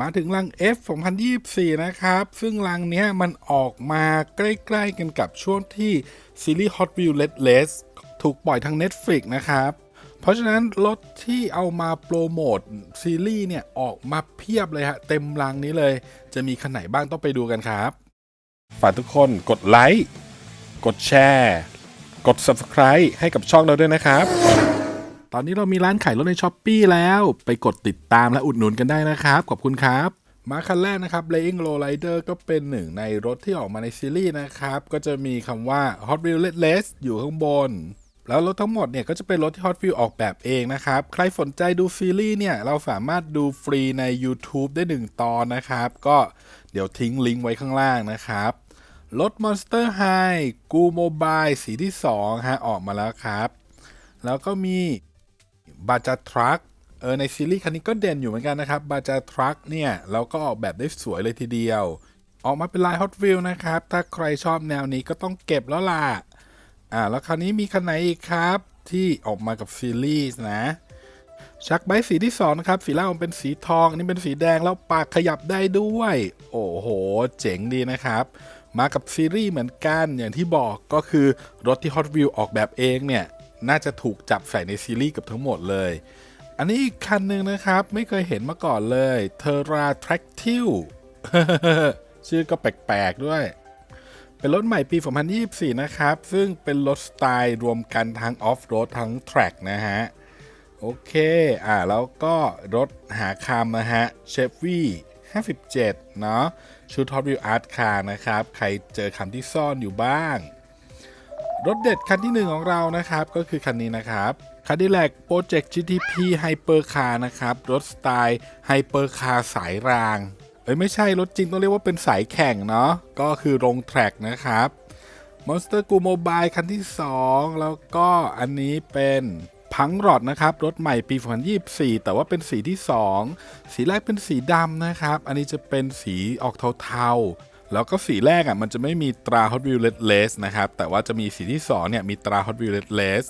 มาถึงรัง F 2024 นะครับ ซึ่งรังเนี้ยมันออกมาใกล้ๆกันกับช่วงที่ซีรีส์ Hot Wheels Red Race ถูกปล่อยทาง Netflix นะครับ เพราะฉะนั้นรถที่เอามาโปรโมทซีรีส์เนี่ยออกมาเพียบเลยฮะ เต็มรังนี้เลย จะมีคันไหนบ้างต้องไปดูกันครับ ฝากทุกคนกดไลค์ กดแชร์ กด Subscribe ให้กับช่องเราด้วยนะครับ ตอนนี้เรามีร้านขายรถในช้อปปีแล้วไปกดติดตามและอุดหนุนกันได้นะครับ ขอบคุณครับมาคันแรกนะครับ Laying Low Rider ก็เป็นหนึ่งในรถที่ออกมาในซีรีส์นะครับ ก็จะมีคำว่า Hot Wheels Red Race อยู่ข้างบน แล้วรถทั้งหมดเนี่ยก็จะเป็นรถที่ Hot Wheels ออกแบบเองนะครับ ใครสนใจดูซีรีส์เนี่ย เราสามารถดูฟรีใน YouTube ได้ 1 ตอนนะครับ ก็เดี๋ยวทิ้งลิงก์ไว้ข้างล่างนะครับ รถ Monster High กูโมบายสีที่2ฮะออกมาแล้วครับ แล้วก็มี บาจาทรัคเออในซีรีส์คันนี้ก็เด่นอยู่เหมือนกันนะครับบาจาทรัคเนี่ยเราก็ออกแบบได้สวยเลยทีเดียว ออกมาเป็นลาย Hot Wheels นะครับ ถ้าใครชอบแนวนี้ก็ต้องเก็บแล้วล่ะอ่าแล้วคราวนี้มีคันไหนอีกครับ ที่ออกมากับซีรีส์นะชักไบสีที่2นะครับสีแรกมันเป็นสีทองอันนี้เป็นสีแดงแล้วปากขยับได้ด้วย โอ้โห เจ๋งดีนะครับ มากับซีรีส์เหมือนกันอย่างที่บอกก็คือรถที่ Hot Wheels ออกแบบเองเนี่ย น่าจะถูกจับใส่ในซีรีส์กับทั้งหมดเลย อันนี้อีกคันหนึ่งนะครับ ไม่เคยเห็นมาก่อนเลย Terra Tractil ชื่อก็แปลกๆด้วย เป็นรถใหม่ปี 2024 นะครับ ซึ่งเป็นรถสไตล์รวมกันทั้งออฟโรดทั้งแทร็กนะฮะ โอเค อ่าแล้วก็รถหาคำนะฮะ Chevy 57 เนาะชุด Hot Wheels Art Car นะครับ ใครเจอคำที่ซ่อนอยู่บ้าง รถเด็ดคันที่หนึ่งของเรานะครับ ก็คือคันนี้นะครับ Cadillac Project GTP Hypercar นะครับ รถสไตล์ Hypercar สายรางเอ้ยไม่ใช่รถจริงต้องเรียกว่าเป็นสายแข่งเนาะก็คือลงแทร็กนะครับ Monster Go Mobile คันที่ 2 แล้วก็อันนี้เป็นพังรอดนะครับ รถใหม่ปี 2024 แต่ว่าเป็นสีที่ 2 สีแรกเป็นสีดำนะครับ อันนี้จะเป็นสีออกเทาๆ แล้วก็สีแรกอะมันจะไม่มีตรา Hot Wheels Red Race นะครับ แต่ว่าจะมีสีที่2เนี่ยมีตรา Hot Wheels Red Race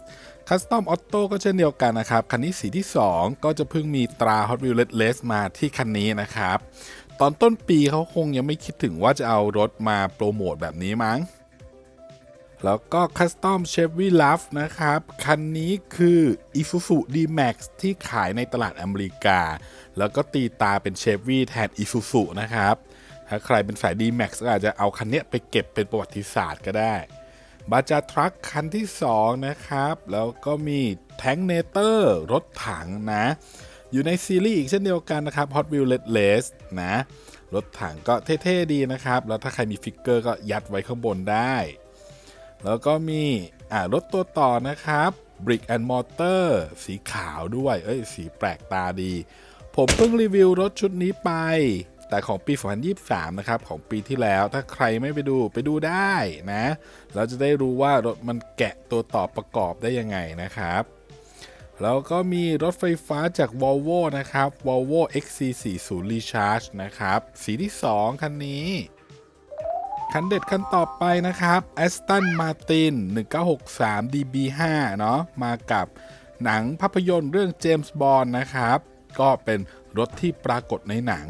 Custom Auto ก็เช่นเดียวกันนะครับ คันนี้สีที่ 2 ก็จะเพิ่งมีตรา Hot Wheels Red Race มาที่คันนี้นะครับ ตอนต้นปีเขาคงยังไม่คิดถึงว่าจะเอารถมาโปรโมทแบบนี้มั้ง แล้วก็ Custom Chevy Love นะครับ คันนี้คือ Isuzu D-Max ที่ขายในตลาดอเมริกา แล้วก็ตีตาเป็น Chevy แทน Isuzu นะครับ ถ้าใครเป็นสาย D-Max ก็อาจจะเอาคันนี้ไปเก็บเป็นประวัติศาสตร์ก็ได้บาจาทรัคคันที่ 2 นะครับ แล้วก็มีแทงเนเตอร์รถถังนะ อยู่ในซีรีส์อีกเช่นเดียวกันนะครับ Hot Wheels Red Race นะ รถถังก็เท่ๆดีนะครับ แล้วถ้าใครมีฟิกเกอร์ก็ยัดไว้ข้างบนได้ แล้วก็มีอ่ารถตัวต่อนะครับ Brick and Mortar สีขาวด้วย เอ้ย สีแปลกตาดี ผมเพิ่งรีวิวรถชุดนี้ไป แต่ของปี 2023 นะครับ ของปีที่แล้วถ้าใครไม่ไปดูไปดูได้นะ เราจะได้รู้ว่ารถมันแกะตัวต่อประกอบได้ยังไงนะครับ แล้วก็มีรถไฟฟ้าจาก Volvo นะครับ Volvo XC40 Recharge นะครับ สีที่ 2 คันนี้คันเด็ดคันต่อไปนะครับ Aston Martin 1963 DB5 เนาะมากับหนังภาพยนตร์เรื่อง James Bond นะครับ ก็เป็นรถที่ปรากฏในหนัง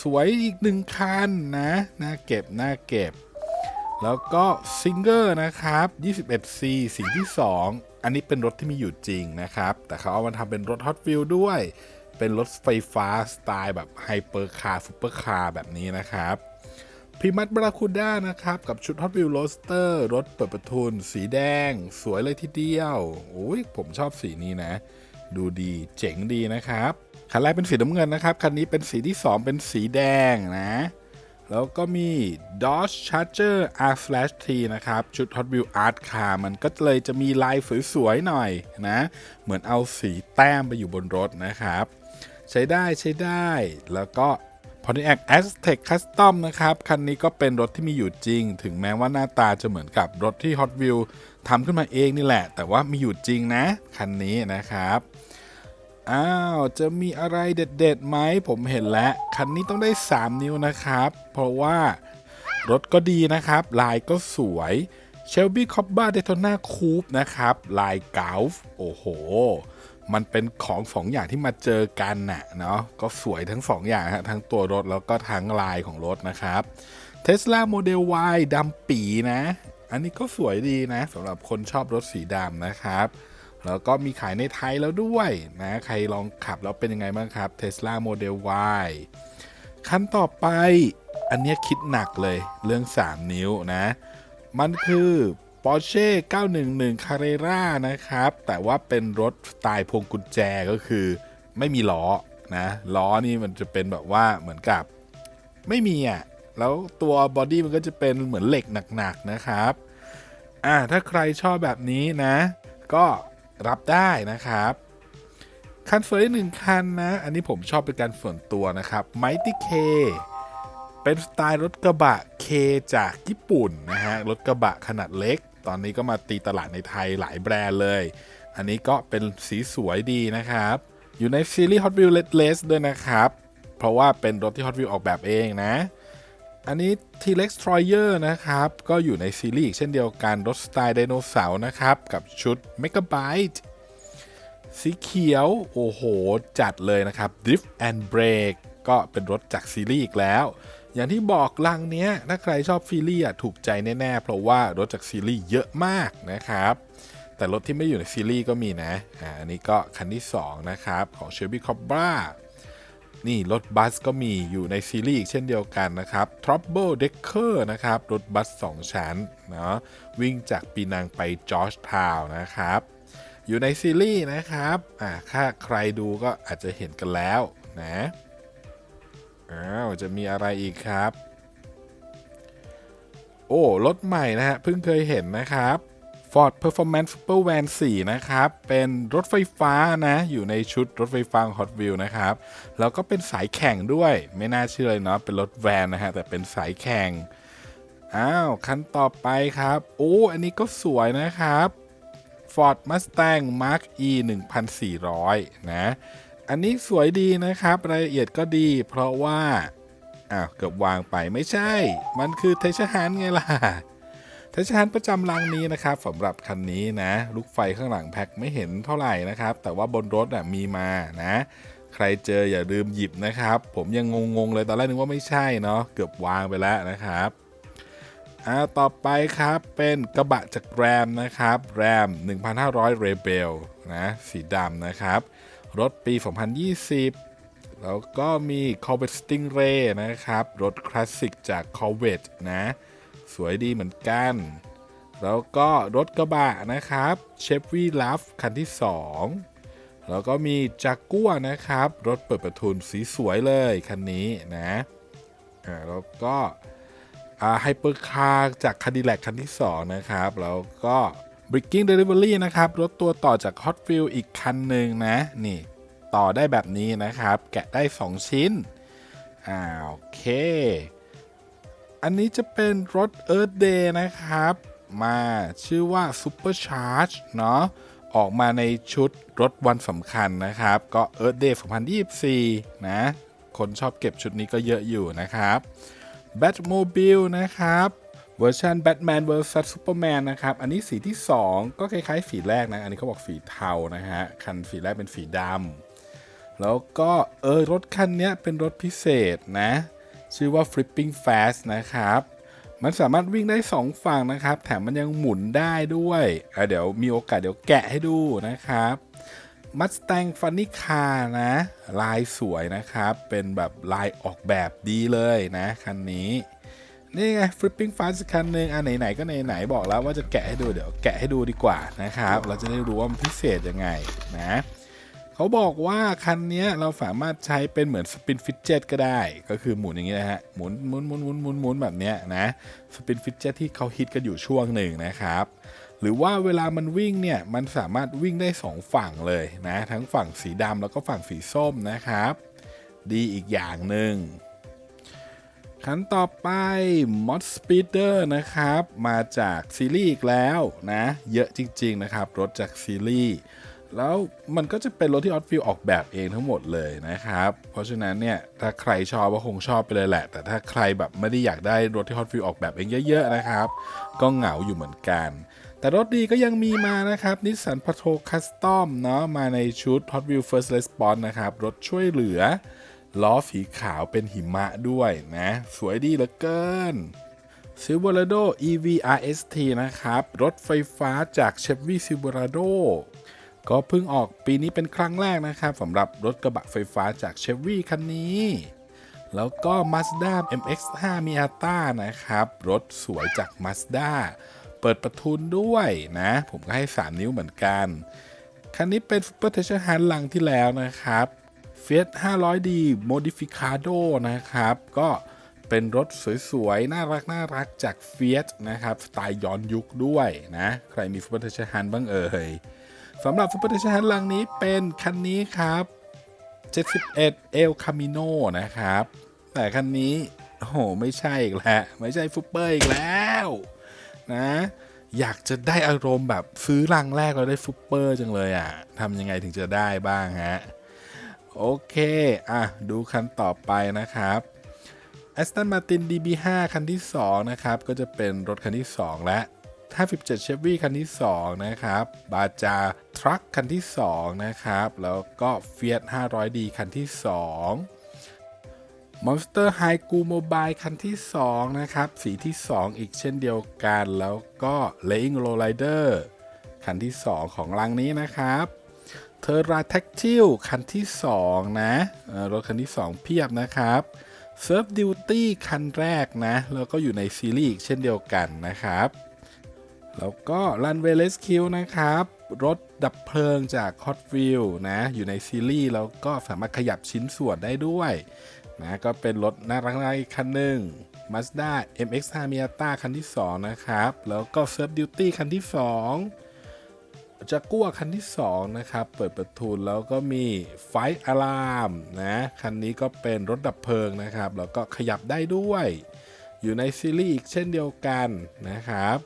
สวยอีกหนึ่งคันนะน่าเก็บน่าเก็บ แล้วก็ซิงเกอร์นะครับ 21C สีที่ 2 อันนี้เป็นรถที่มีอยู่จริงนะครับ แต่เขาเอามาทำเป็นรถ Hot Wheels ด้วย เป็นรถไฟฟ้าสไตล์แบบไฮเปอร์คาร์ซูเปอร์คาร์แบบนี้นะครับพิมัตบราคูด้านะครับ กับชุด Hot Wheels Roadster รถเปิดประทุน สีแดง สวยเลยทีเดียวโอ้ยผมชอบสีนี้นะ ดูดีเจ๋งดีนะครับ คันแรกเป็นสีน้ำเงินนะครับ คันนี้เป็นสีที่ 2 เป็นสีแดงนะ แล้วก็มี Dodge Charger R Flash T นะครับ ชุด Hot Wheels Art Car มันก็เลยจะมีลายสวยๆหน่อยนะ เหมือนเอาสีแต้มไปอยู่บนรถนะครับ ใช้ได้ใช้ได้ แล้วก็ Pontiac Aztec Custom นะครับ คันนี้ก็เป็นรถที่มีอยู่จริง ถึงแม้ว่าหน้าตาจะเหมือนกับรถที่ Hot Wheels ทำขึ้นมาเองนี่แหละ แต่ว่ามีอยู่จริงนะ คันนี้นะครับ อ้าว จะมีอะไรเด็ดๆไหมผมเห็นแล้ว คันนี้ต้องได้ 3 นิ้วนะครับ เพราะว่ารถก็ดีนะครับ ลายก็สวย Shelby c o b b a Daytona Coupe นะครับ ลายกาฟโอ้โห มันเป็นของสองอย่างที่มาเจอกันน่ะเนาะก็สวยทั้งสองอย่างฮะทั้งตัวรถแล้วก็ทั้งลายของรถนะครับ Tesla Model Y ดำปีนะ อันนี้ก็สวยดีนะสำหรับคนชอบรถสีดำนะครับ แล้วก็มีขายในไทยแล้วด้วยนะใครลองขับแล้วเป็นยังไงบ้างครับ Tesla Model Y คันต่อไปอันนี้คิดหนักเลยเรื่อง 3 นิ้วนะ มันคือ Porsche 911 Carrera นะครับ แต่ว่าเป็นรถสไตล์พวงกุญแจก็คือไม่มีล้อนะล้อนี่มันจะเป็นแบบว่าเหมือนกับไม่มีอะแล้วตัวบอดี้มันก็จะเป็นเหมือนเหล็กหนักๆนะครับ อ่าถ้าใครชอบแบบนี้นะ ก็ รับได้นะครับ คันสวยหนึ่งคันนะ อันนี้ผมชอบเป็นการส่วนตัวนะครับ Mighty K เป็นสไตล์รถกระบะ K จากญี่ปุ่นนะฮะรถกระบะขนาดเล็ก ตอนนี้ก็มาตีตลาดในไทยหลายแบรนด์เลย อันนี้ก็เป็นสีสวยดีนะครับ อยู่ในซีรีส์ Hot Wheels Red Race ด้วยนะครับ เพราะว่าเป็นรถที่ Hot Wheels ออกแบบเองนะ อันนี้ T-Rex Troyer นะครับ ก็อยู่ในซีรีส์เช่นเดียวกันรถสไตล์ไดโนเสาร์นะครับ กับชุด Megabyte สีเขียว โอ้โห จัดเลยนะครับ Drift and Brake ก็เป็นรถจากซีรีส์อีกแล้ว อย่างที่บอกลังเนี้ย ถ้าใครชอบซีรีส์อะถูกใจแน่ ๆ เพราะว่ารถจากซีรีส์เยอะมากนะครับ แต่รถที่ไม่อยู่ในซีรีส์ก็มีนะ อ่าอันนี้ก็คันที่ 2 นะครับ ของ Shelby Cobra นี่รถบัสก็มีอยู่ในซีรีส์อีกเช่นเดียวกันนะครับ Trouble Decker นะครับ รถบัส 2 ชั้นเนาะวิ่งจากปีนังไปจอร์จทาวน์นะครับ อยู่ในซีรีส์นะครับอ่าถ้าใครดูก็อาจจะเห็นกันแล้วนะอ้าวจะมีอะไรอีกครับ โอ้รถใหม่นะฮะเพิ่งเคยเห็นนะครับ Ford Performance Super Van 4 นะครับ เป็นรถไฟฟ้านะ อยู่ในชุดรถไฟฟ้า Hot Wheels นะครับ แล้วก็เป็นสายแข่งด้วย ไม่น่าเชื่อเลยเนาะ เป็นรถแวนนะฮะ แต่เป็นสายแข่ง อ้าว คันต่อไปครับ โอ้ อันนี้ก็สวยนะครับ Ford Mustang Mark E 1400 นะ อันนี้สวยดีนะครับ รายละเอียดก็ดี เพราะว่า อ้าว เกือบวางไป ไม่ใช่ มันคือเทชฮันไงล่ะ เทชฮันประจำรังนี้นะครับสำหรับคันนี้นะ ลูกไฟข้างหลังแพ็คไม่เห็นเท่าไหร่นะครับ แต่ว่าบนรถอะมีมานะ ใครเจออย่าลืมหยิบนะครับ ผมยังงงๆเลยตอนแรกนึกว่าไม่ใช่เนาะเกือบวางไปแล้วนะครับอ่าต่อไปครับเป็นกระบะจากแรมนะครับแรม 1,500 Rebel นะสีดำนะครับ รถปี 2020แล้วก็มี Corvette Stingray นะครับ รถคลาสสิกจาก Corvette นะ สวยดีเหมือนกัน แล้วก็รถกระบะนะครับ Chevy Luff คันที่ 2 แล้วก็มีจากกัวนะครับ รถเปิดประทุนสีสวยเลยคันนี้นะอ่าแล้วก็ไฮเปอร์คาร์จากคาดิแลกคันที่ 2 นะครับ แล้วก็ Breaking Delivery นะครับ รถตัวต่อจาก Hot w h e e l อีกคันหนึ่งนะ นี่ ต่อได้แบบนี้นะครับ แกะได้ 2 ชิ้น อ่า โอเค อันนี้จะเป็นรถ Earth Day นะครับ มาชื่อว่า Supercharge เนาะออกมาในชุดรถวันสำคัญนะครับ ก็ Earth Day 2024 นะ คนชอบเก็บชุดนี้ก็เยอะอยู่นะครับ Batmobile นะครับเวอร์ชัน Batman vs Superman นะครับ อันนี้สีที่ 2 ก็คล้ายๆ สีแรกนะ อันนี้เขาบอกสีเทานะฮะ คันสีแรกเป็นสีดำแล้วก็เออรถคันนี้เป็นรถพิเศษนะ ชื่อว่า Flipping Fast นะครับมันสามารถวิ่งได้ 2 ฝั่งนะครับ แถมมันยังหมุนได้ด้วยเดี๋ยวมีโอกาสเดี๋ยวแกะให้ดูนะครับ Mustang Funny Car นะ ลายสวยนะครับ เป็นแบบลายออกแบบดีเลยนะ คันนี้ นี่ไง Flipping Fast คันหนึ่งอะไหนๆก็ไหนๆบอกแล้วว่าจะแกะให้ดูเดี๋ยวแกะให้ดูดีกว่านะครับ เราจะได้รู้ว่ามันพิเศษยังไงนะ เขาบอกว่าคันนี้เราสามารถใช้เป็นเหมือนสปินฟิตเจ็ตก็ได้ ก็คือหมุนอย่างนี้นะฮะ หมุนหมุนหมุนหมุนหมุนหมุนแบบเนี้ยนะ สปินฟิตเจ็ตที่เขาฮิตกันอยู่ช่วงหนึ่งนะครับ หรือว่าเวลามันวิ่งเนี่ย มันสามารถวิ่งได้ 2 ฝั่งเลยนะ ทั้งฝั่งสีดำแล้วก็ฝั่งสีส้มนะครับ ดีอีกอย่างหนึ่งคันต่อไป Mod Speeder นะครับ มาจากซีรีส์อีกแล้วนะ เยอะจริง ๆ นะครับ รถจากซีรีส์ แล้วมันก็จะเป็นรถที่ออ f ฟิลออกแบบเองทั้งหมดเลยนะครับ เพราะฉะนั้นเนี่ยถ้าใครชอบก็คงชอบไปเลยแหละ แต่ถ้าใครแบบไม่ได้อยากได้รถที่ฮอตฟิลออกแบบเองเยอะ ๆ นะครับ ก็เหงาอยู่เหมือนกัน แต่รถดีก็ยังมีมานะครับนิสสันพ a โ r o Custom เนาะมาในชุด Hot Wheels First Response นะครับ รถช่วยเหลือ ล้อสีขาวเป็นหิมะด้วยนะ สวยดีเหลือเกิน Silverado EV RST นะครับ รถไฟฟ้าจาก Chevy Silverado ก็เพิ่งออกปีนี้เป็นครั้งแรกนะครับสำหรับรถกระบะไฟฟ้าจาก Chevy คันนี้ แล้วก็ Mazda MX-5 Miata นะครับ รถสวยจาก Mazda เปิดประทุนด้วยนะ ผมก็ให้ 3 นิ้วเหมือนกัน คันนี้เป็น Super t e c h e r h a n ลังที่แล้วนะครับ Fiat 500D Modificado นะครับ ก็เป็นรถสวยๆ น่ารักน่ารักจาก Fiat นะครับ สไตล์ย้อนยุคด้วยนะ ใครมี Super t e c h e r h a n บ้างเอ่ย สำหรับ Super t e c h e r h a n ลังนี้เป็นคันนี้ครับ 71 El Camino นะครับ แต่คันนี้ โอ้โห ไม่ใช่อีกแล้วไม่ใช่ฟุปเปอร์อีกแล้วนะ อยากจะได้อารมณ์แบบซื้อรังแรกแล้วได้ฟุปเปอร์จังเลยอะ่ะทำยังไงถึงจะได้บ้างฮะ โอเค อะ ดูคันต่อไปนะครับ Aston Martin DB5 คันที่ 2 นะครับ ก็จะเป็นรถคันที่ 2 และ 57 Chevy คันที่ 2 นะครับ บาจาทรัคคันที่ 2 นะครับ แล้วก็ Fiat 500D คันที่ 2 Monster High g o Mobile คันที่ 2 นะครับ สีที่ 2 อีกเช่นเดียวกัน แล้วก็ Laying Lowrider คันที่ 2 ของรังนี้นะครับเทอร์ราแท็กทิลคันที่ 2 นะรถคันที่ 2 เพียบนะครับ Surf Duty คันแรกนะ แล้วก็อยู่ในซีรีส์อีกเช่นเดียวกันนะครับ แล้วก็ Runway Rescue นะครับ รถดับเพลิงจาก Hot w h e e l นะ อยู่ในซีรีส์แล้วก็สามารถขยับชิ้นส่วนได้ด้วยนะก็เป็นรถน่ารักน่ารักอีกคันหนึ่ง Mazda MX-5 Miata คันที่ 2 นะครับ แล้วก็ Surf Duty คันที่ 2จากกัวคันที่ 2 นะครับ เปิดประทุนแล้วก็มีไฟอะลามนะ คันนี้ก็เป็นรถดับเพลิงนะครับ แล้วก็ขยับได้ด้วย อยู่ในซีรีส์อีกเช่นเดียวกันนะครับ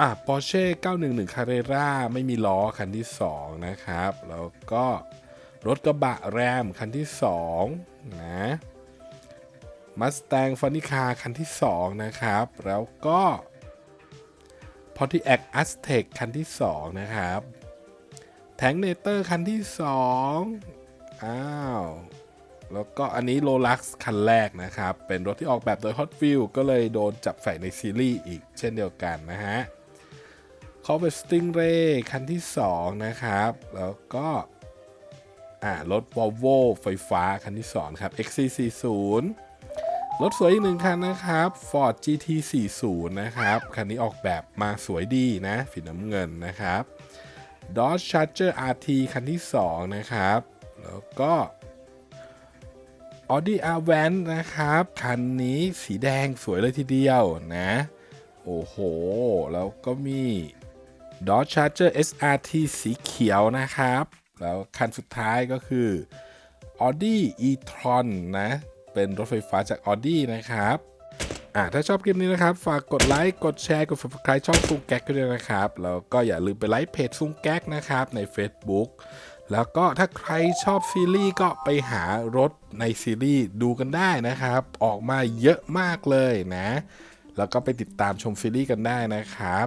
อะ Porsche 911 Carrera ไม่มีล้อคันที่ 2 นะครับ แล้วก็รถกระบะแรมคันที่ 2 นะ Mustang f a n i c a คันที่ 2 นะครับ แล้วก็ Pontiac Aztek คันที่ 2 นะครับแทงเนเตอร์คันที่ 2 อ้าว แล้วก็อันนี้ Rolex คันแรกนะครับ เป็นรถที่ออกแบบโดย Hot Wheels ก็เลยโดนจับใส่ในซีรีส์อีกเช่นเดียวกันนะฮะ c o r v e t e Stingray คันที่ 2 นะครับ แล้วก็รถ Volvo ไฟฟ้าคันที่ 2 ครับ XC40 รถสวยอีกหนึ่งคันนะครับ Ford GT40 นะครับ คันนี้ออกแบบมาสวยดีนะสีน้ำเงินนะครับ Dodge Charger RT คันที่ 2 นะครับ แล้วก็ Audi a v a n นะครับ คันนี้สีแดงสวยเลยทีเดียวนะ โอ้โห แล้วก็มี Dodge Charger SRT สีเขียวนะครับ แล้วคันสุดท้ายก็คือ Audi e-tron นะ เป็นรถไฟฟ้าจาก Audi นะครับอ่าถ้าชอบคลิปนี้นะครับ ฝากกดไลค์ กดแชร์ กด subscribe ช่องซุงแก๊กด้วยนะครับ แล้วก็อย่าลืมไปไลค์เพจซุงแก๊กนะครับ ใน Facebook แล้วก็ถ้าใครชอบซีรีส์ก็ไปหารถในซีรีส์ดูกันได้นะครับ ออกมาเยอะมากเลยนะ แล้วก็ไปติดตามชมซีรีส์กันได้นะครับ